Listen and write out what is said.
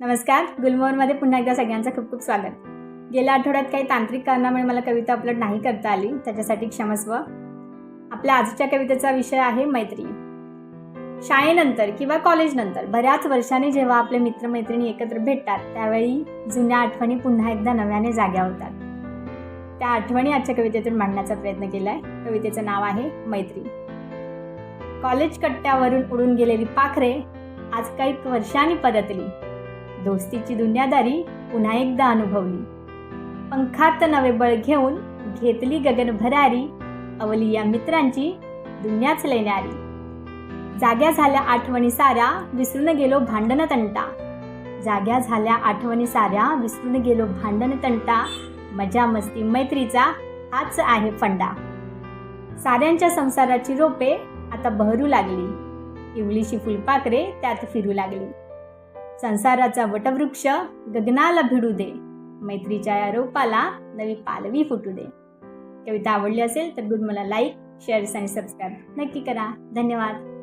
नमस्कार गुलमोहरमध्ये पुन्हा एकदा सगळ्यांचं खूप खूप स्वागत. गेल्या आठवड्यात काही तांत्रिक कारणामुळे मला कविता अपलोड नाही करता आली त्याच्यासाठी क्षमस्व. आपल्या आजच्या कवितेचा विषय आहे मैत्री. शाळेनंतर किंवा कॉलेजनंतर बऱ्याच वर्षांनी जेव्हा आपले मित्रमैत्रिणी एकत्र भेटतात त्यावेळी जुन्या आठवणी पुन्हा एकदा नव्याने जाग्या होतात. त्या आठवणी आजच्या कवितेतून मांडण्याचा प्रयत्न केला आहे कवितेचं नाव आहे मैत्री. कॉलेज कट्ट्यावरून उडून गेलेली पाखरे आज काही वर्षांनी परतली. दोस्तीची दुनियादारी पुन्हा एकदा अनुभवली. पंखात नवे बळ घेऊन घेतली गगन भरारी अवली या मित्रांची दुनियाच लेणारी जाग्या झाल्या आठवणी साऱ्या विसरून गेलो भांडण तंटा. जाग्या झाल्या आठवणी साऱ्या विसरून गेलो भांडण तंटा. मजा मस्ती मैत्रीचा हाच आहे फंडा. साऱ्यांच्या संसाराची रोपे आता बहरू लागली. इवलीशी फुलपाखरे त्यात फिरू लागली. संसाराचा वटवृक्ष गगनाला भिडू दे. मैत्रीच्या या रोपाला नवी पालवी फुटू दे. कविता आवडली असेल तर गुड मला लाईक शेअर्स आणि सबस्क्राईब नक्की करा. धन्यवाद.